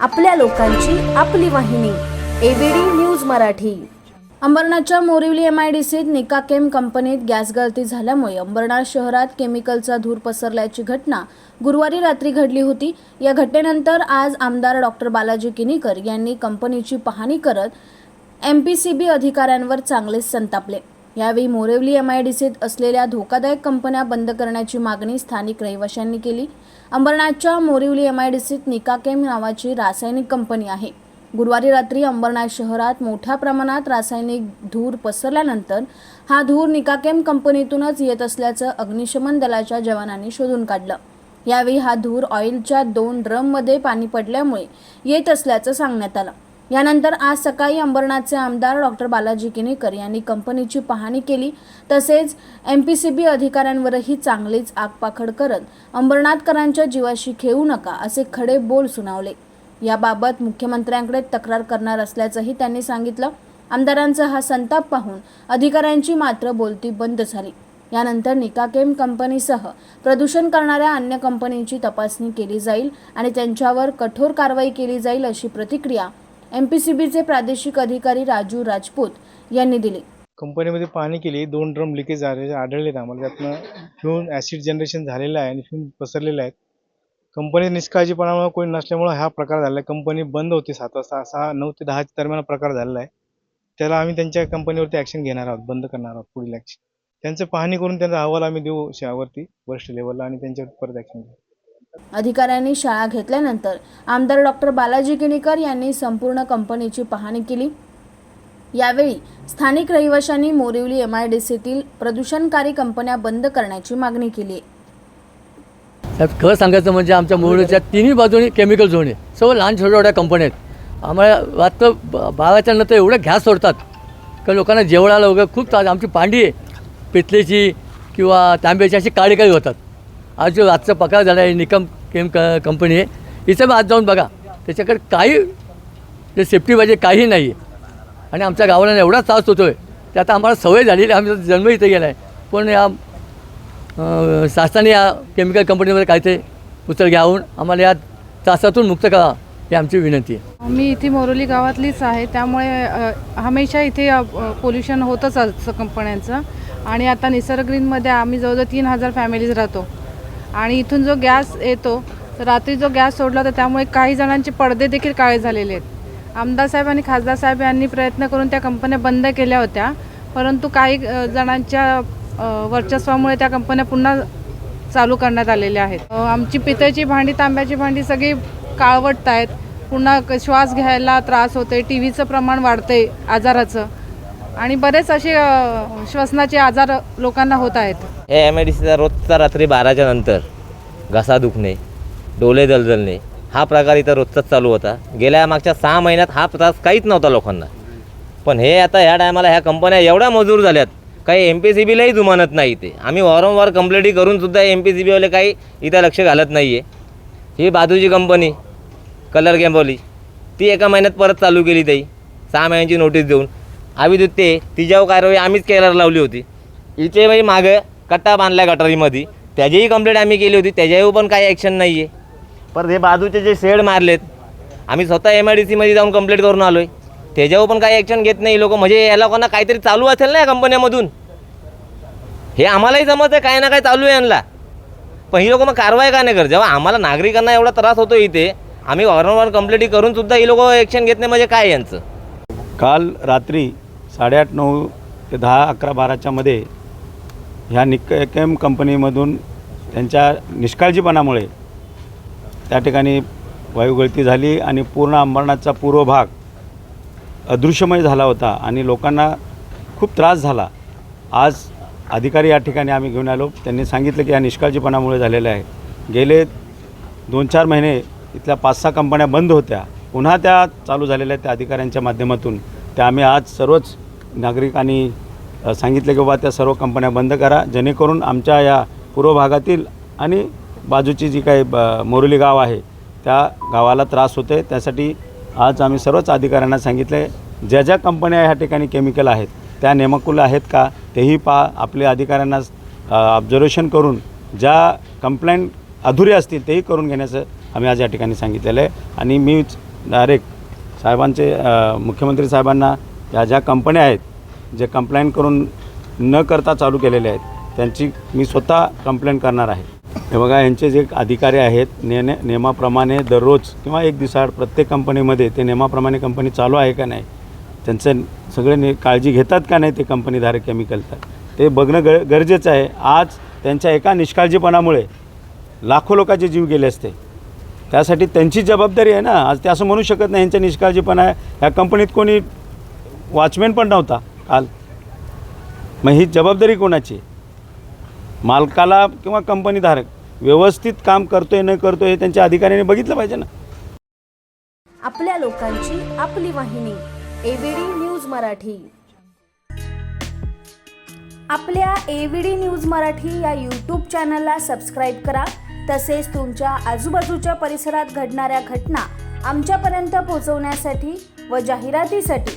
आपल्या लोकांची आपली वाहिनी एबीडी न्यूज मराठी. अंबरनाथच्या मोरिवली एम आय डी सीत निकाकेम कंपनीत गॅस गळती झाल्यामुळे अंबरनाथ शहरात केमिकलचा धूर पसरल्याची घटना गुरुवारी रात्री घडली होती. या घटनेनंतर आज आमदार डॉक्टर बालाजी किनीकर यांनी कंपनीची पाहणी करत एम पी सी बी अधिकाऱ्यांवर चांगलेच संतापले. यावेळी मोरिवली एम आय डी सीत असलेल्या धोकादायक कंपन्या बंद करण्याची मागणी स्थानिक रहिवाशांनी केली. अंबरनाथच्या मोरिवली एम आय डी सीत निकाकेम नावाची रासायनिक कंपनी आहे. गुरुवारी रात्री अंबरनाथ शहरात मोठ्या प्रमाणात रासायनिक धूर पसरल्यानंतर हा धूर निकाकेम कंपनीतूनच येत असल्याचं अग्निशमन दलाच्या जवानांनी शोधून काढलं. यावेळी हा धूर ऑइलच्या दोन ड्रममध्ये पाणी पडल्यामुळे येत असल्याचं सांगण्यात आलं. यानंतर आज सकाळी अंबरनाथचे आमदार डॉक्टर बालाजी किनीकर यांनी कंपनीची पाहणी केली. तसेच एम पी सी बी अधिकाऱ्यांवरही चांगलीच आगपाखड करत अंबरनाथकरांच्या जीवाशी खेळू नका असे खडे बोल सुनावले. याबाबत मुख्यमंत्र्यांकडे तक्रार करणार असल्याचंही त्यांनी सांगितलं. आमदारांचा हा संताप पाहून अधिकाऱ्यांची मात्र बोलती बंद झाली. यानंतर निकाकेम कंपनीसह प्रदूषण करणाऱ्या अन्य कंपनीची तपासणी केली जाईल आणि त्यांच्यावर कठोर कारवाई केली जाईल अशी प्रतिक्रिया एम पी सी बीचे प्रादेशिक अधिकारी राजू राजपूत यांनी दिली. कंपनीमध्ये पाहणी केली दोन ड्रम लिकेज आढळले आढळलेत आम्हाला. त्यातनं फ्यूम ॲसिड जनरेशन झालेलं आहे आणि फ्यूम पसरलेलं आहे. कंपनी निष्काळजीपणामुळे कोणी नसल्यामुळं हा प्रकार झाला आहे. कंपनी बंद होती सात वाजता. सहा नऊ ते दहाच्या दरम्यान प्रकार झालेला आहे. त्याला आम्ही त्यांच्या कंपनीवरती ॲक्शन घेणार आहोत बंद करणार आहोत पुढील ॲक्शन त्यांचं पाहणी करून त्यांचा अहवाल आम्ही देऊ शावरती वरिष्ठ लेवलला आणि त्यांच्यावर परत ॲक्शन घेऊ. अधिकाऱ्यांनी शाळा घेतल्यानंतर आमदार डॉक्टर बालाजी किणीकर यांनी संपूर्ण कंपनीची पाहणी केली. यावेळी स्थानिक रहिवाशांनी मोरिवली एम आय डी सीतील प्रदूषणकारी कंपन्या बंद करण्याची मागणी केली. साहेब खरं सांगायचं म्हणजे आमच्या मोरिवलीच्या तिन्ही बाजूनी केमिकल झोन आहे. सर्व लहान छोट्या छोट्या कंपन्या आहेत. आम्हाला वाटतं ब- बाराच्या नंतर एवढं घ्यास सोडतात. का लोकांना जेवणाला वगैरे खूप त्रास आमची पांडी आहे. पितलेची किंवा तांब्याची अशी काळी काळी होतात. आज जो रातचा पकार झाला आहे निकम केम क कंपनी आहे इथं आज जाऊन बघा. त्याच्याकडे काही जे सेफ्टी पाहिजे काही नाही आहे आणि आमच्या गावाला एवढा त्रास होतो आहे ते आता आम्हाला सवय झालेली आम्ही आमचा जन्म इथे गेला आहे पण या शासनाने या केमिकल कंपनीमध्ये काय ते उचल घ्यावून आम्हाला या त्रासातून मुक्त करा ही आमची विनंती आहे. मी इथे मोरोली गावातलीच आहे. त्यामुळे हमेशा इथे पोल्युशन होतच असतं कंपन्यांचं आणि आता निसर्ग ग्रीनमध्ये आम्ही जवळजवळ तीन हजार फॅमिलीज राहतो. आणि इथून जो गॅस येतो तर रात्री जो गॅस सोडला होता त्यामुळे काही जणांचे पडदे देखील काळे झालेले आहेत. आमदार साहेब आणि खासदार साहेब यांनी प्रयत्न करून त्या कंपन्या बंद केल्या होत्या परंतु काही जणांच्या वर्चस्वामुळे त्या कंपन्या पुन्हा चालू करण्यात आलेल्या आहेत. आमची पितळची भांडी तांब्याची भांडी सगळी काळवटत आहेत पुन्हा श्वास घ्यायला त्रास होते टी व्हीचं प्रमाण वाढते आजाराचं. आणि बरेच असे श्वसनाचे आजार लोकांना होत आहेत. हे एम आय डी सीचा रोजचा रात्री बाराच्या नंतर घसा दुखणे डोळे दलदलणे हा प्रकार इथं रोजचाच चालू होता. गेल्या मागच्या सहा महिन्यात हा त्रास काहीच नव्हता लोकांना. पण हे आता ह्या टायमाला ह्या कंपन्या एवढ्या मजूर झाल्यात काही एम पी सी बीलाही जुमानत नाही ते आम्ही वारंवार कंप्लेंटही करूनसुद्धा एम पी सी बीवाले काही इथं लक्ष घालत नाही आहे ही बाजूची कंपनी कलर गॅम्बोली ती एका महिन्यात परत चालू केली ताई. सहा महिन्यांची नोटीस देऊन. आम्ही ते तिच्यावर कारवाई आम्हीच केल्यावर लावली होती. इथे म्हणजे मागं कट्टा बांधला गटारीमध्ये. त्याचीही कंप्लेंट आम्ही केली होती त्याच्यावर पण काही ॲक्शन नाही आहे परत हे बाजूचे जे शेड मारलेत आम्ही स्वतः एम आय डी सीमध्ये जाऊन कंप्लेंट करून आलो आहे त्याच्यावर पण काही ॲक्शन घेत नाही लोक. म्हणजे या लोकांना काहीतरी चालू असेल ना या कंपन्यामधून. हे आम्हालाही समजतं आहे काय ना काय चालू आहे यांना. पण ही लोक मग कारवाई का नाही करत? जेव्हा आम्हाला नागरिकांना एवढा त्रास होतो इथे आम्ही वारंवार कंप्लेंटी करून सुद्धा ही लोक ॲक्शन घेत नाही. म्हणजे काय यांचं? काल रात्री साडेआठ नऊ ते दहा अकरा बाराच्या मध्ये ह्या निकेम कंपनीमधून त्यांच्या निष्काळजीपणामुळे त्या ठिकाणी वायुगळती झाली आणि पूर्ण अंबरनाथचा पूर्व भाग अदृश्यमय झाला होता आणि लोकांना खूप त्रास झाला. आज अधिकारी या ठिकाणी आम्ही घेऊन आलो. त्यांनी सांगितलं की या निष्काळजीपणामुळे झालेलं आहे. गेले दोन चार महिने इथल्या पाच सहा कंपन्या बंद होत्या. पुन्हा त्या चालू झालेल्या आहेत त्या अधिकाऱ्यांच्या माध्यमातून. त्या आम्ही आज सर्वच नागरिकांनी सांगितलं की बाबा त्या सर्व कंपन्या बंद करा. जेणेकरून आमच्या या पूर्व भागातील आणि बाजूची जी काही ब- मोरोली गाव आहे त्या गावाला त्रास होते त्यासाठी आज आम्ही सर्वच अधिकाऱ्यांना सांगितलं आहे ज्या ज्या कंपन्या ह्या ठिकाणी केमिकल आहेत त्या नेमकुल आहेत का? तेही पा आपल्या अधिकाऱ्यांना ऑब्झर्वेशन करून ज्या कंप्लेंट अधुरे असतील तेही करून घेण्याचं आम्ही आज या ठिकाणी सांगितलेलं आहे. आणि मी डायरेक्ट साहेबांचे मुख्यमंत्री साहेबांना या ज्या कंपन्या आहेत जे कंप्लेंट करून न करता चालू केलेले आहेत त्यांची मी स्वतः कंप्लेंट करणार आहे. हे बघा यांचे जे अधिकारी आहेत ने नियमाप्रमाणे दररोज किंवा एक दिवसाआड प्रत्येक कंपनीमध्ये ते नियमाप्रमाणे कंपनी चालू आहे का नाही त्यांचं सगळे नि काळजी घेतात का नाही ते कंपनीधारक केमिकल तर ते बघणं ग गरजेचं आहे. आज त्यांच्या एका निष्काळजीपणामुळे लाखो लोकांचे जीव गेले असते. त्यासाठी त्यांची जबाबदारी आहे ना. आज ते असं म्हणू शकत नाही यांच्या निष्काळजीपणा ह्या कंपनीत कोणी वॉचमॅन पण नव्हता. काल मग ही जबाबदारी कोणाची? मालकाला किंवा कंपनीधारक व्यवस्थित काम करतोय न करतोय हे त्यांच्या अधिकाऱ्याने बघितलं पाहिजे ना. आपल्या लोकांची आपली वाहिनी एबीडी न्यूज मराठी. आपल्या एव्हीडी न्यूज मराठी या यूट्यूब चॅनलला सबस्क्राईब करा. तसेच तुमच्या आजूबाजूच्या परिसरात घडणाऱ्या घटना आमच्यापर्यंत पोहोचवण्यासाठी व जाहिरातीसाठी